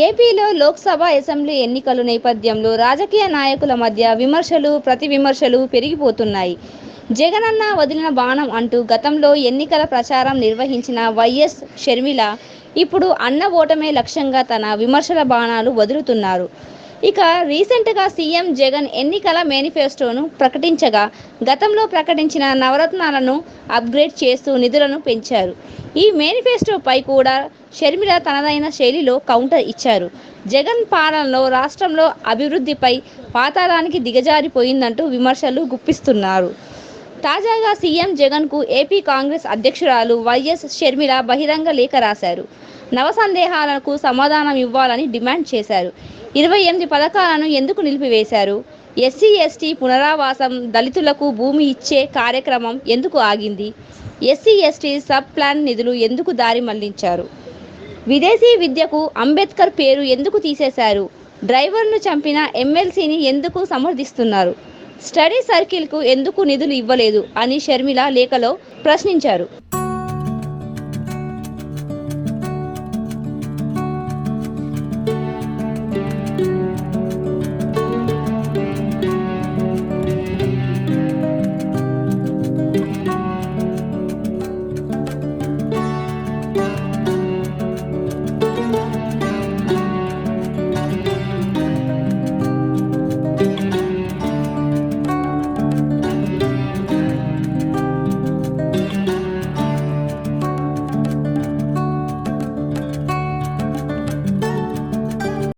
ఏపీలో లోక్సభ అసెంబ్లీ ఎన్నికల నేపథ్యంలో రాజకీయ నాయకుల మధ్య విమర్శలు ప్రతి విమర్శలు పెరిగిపోతున్నాయి. జగనన్న వదిలిన బాణం అంటూ గతంలో ఎన్నికల ప్రచారం నిర్వహించిన వైఎస్ షర్మిల ఇప్పుడు అన్న ఓటమే లక్ష్యంగా తన విమర్శల బాణాలు వదులుతున్నారు. ఇక రీసెంట్గా సీఎం జగన్ ఎన్నికల మేనిఫెస్టోను ప్రకటించగా గతంలో ప్రకటించిన నవరత్నాలను అప్గ్రేడ్ చేస్తూ నిధులను పెంచారు. ఈ మేనిఫెస్టోపై కూడా షర్మిల తనదైన శైలిలో కౌంటర్ ఇచ్చారు. జగన్ పాలనలో రాష్ట్రంలో అభివృద్ధిపై పాతాళానికి దిగజారిపోయిందంటూ విమర్శలు గుప్పిస్తున్నారు. తాజాగా సీఎం జగన్కు ఏపీ కాంగ్రెస్ అధ్యక్షురాలు వైఎస్ షర్మిల బహిరంగ లేఖ రాశారు. నవ సందేహాలకు సమాధానం ఇవ్వాలని డిమాండ్ చేశారు. ఇరవై ఎనిమిది పథకాలను ఎందుకు నిలిపివేశారు? ఎస్సీ ఎస్టీ పునరావాసం దళితులకు భూమి ఇచ్చే కార్యక్రమం ఎందుకు ఆగింది? ఎస్సీ ఎస్టీ సబ్ ప్లాన్ నిధులు ఎందుకు దారి మళ్ళించారు? విదేశీ విద్యకు అంబేద్కర్ పేరు ఎందుకు తీసేశారు? డ్రైవర్ను చంపిన ఎమ్మెల్సీని ఎందుకు సమర్థిస్తున్నారు? స్టడీ సర్కిల్కు ఎందుకు నిధులు ఇవ్వలేదు? అని షర్మిల లేఖలో ప్రశ్నించారు.